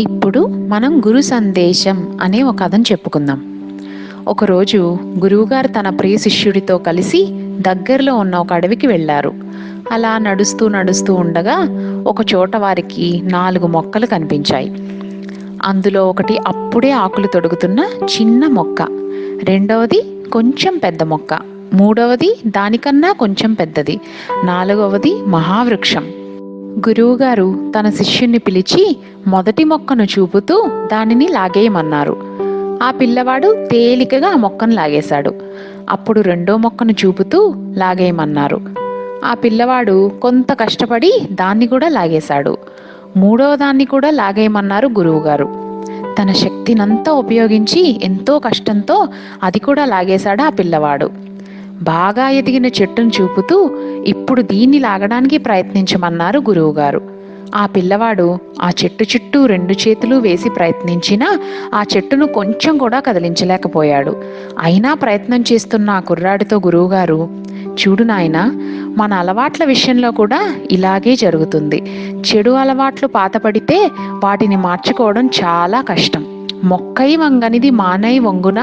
ఇప్పుడు మనం గురు సందేశం అనే ఒక కథను చెప్పుకుందాం. ఒకరోజు గురువుగారు తన ప్రియ శిష్యుడితో కలిసి దగ్గరలో ఉన్న ఒక అడవికి వెళ్ళారు. అలా నడుస్తూ నడుస్తూ ఉండగా ఒక చోట వారికి నాలుగు మొక్కలు కనిపించాయి. అందులో ఒకటి అప్పుడే ఆకులు తొడుగుతున్న చిన్న మొక్క రెండవది కొంచెం పెద్ద మొక్క మూడవది దానికన్నా కొంచెం పెద్దది నాలుగవది మహావృక్షం. గురువుగారు తన శిష్యుణ్ణి పిలిచి మొదటి మొక్కను చూపుతూ దానిని లాగేయమన్నారు. ఆ పిల్లవాడు తేలికగా ఆ మొక్కను లాగేశాడు. అప్పుడు రెండో మొక్కను చూపుతూ లాగేయమన్నారు. ఆ పిల్లవాడు కొంత కష్టపడి దాన్ని కూడా లాగేశాడు. మూడవ దాన్ని కూడా లాగేయమన్నారు గురువుగారు. తన శక్తినంతా ఉపయోగించి ఎంతో కష్టంతో అది కూడా లాగేశాడు ఆ పిల్లవాడు. బాగా ఎదిగిన చెట్టును చూపుతూ ఇప్పుడు దీన్ని లాగడానికి ప్రయత్నించమన్నారు గురువుగారు. ఆ పిల్లవాడు ఆ చెట్టు చుట్టూ రెండు చేతులు వేసి ప్రయత్నించినా ఆ చెట్టును కొంచెం కూడా కదిలించలేకపోయాడు. అయినా ప్రయత్నం చేస్తున్న ఆ కుర్రాడితో గురువుగారు చూడు నాయన మన అలవాట్ల విషయంలో కూడా ఇలాగే జరుగుతుంది. చెడు అలవాట్లు పాతపడితే వాటిని మార్చుకోవడం చాలా కష్టం. మొక్కై వంగనిది మానై వంగున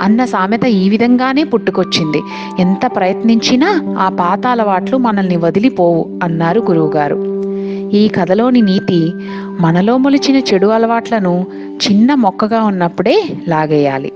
అన్న సామెత ఈ విధంగానే పుట్టుకొచ్చింది. ఎంత ప్రయత్నించినా ఆ పాత అలవాట్లు మనల్ని వదిలిపోవు అన్నారు గురువుగారు. ఈ కథలోని నీతి మనలో మొలిచిన చెడు అలవాట్లను చిన్న మొక్కగా ఉన్నప్పుడే లాగేయాలి.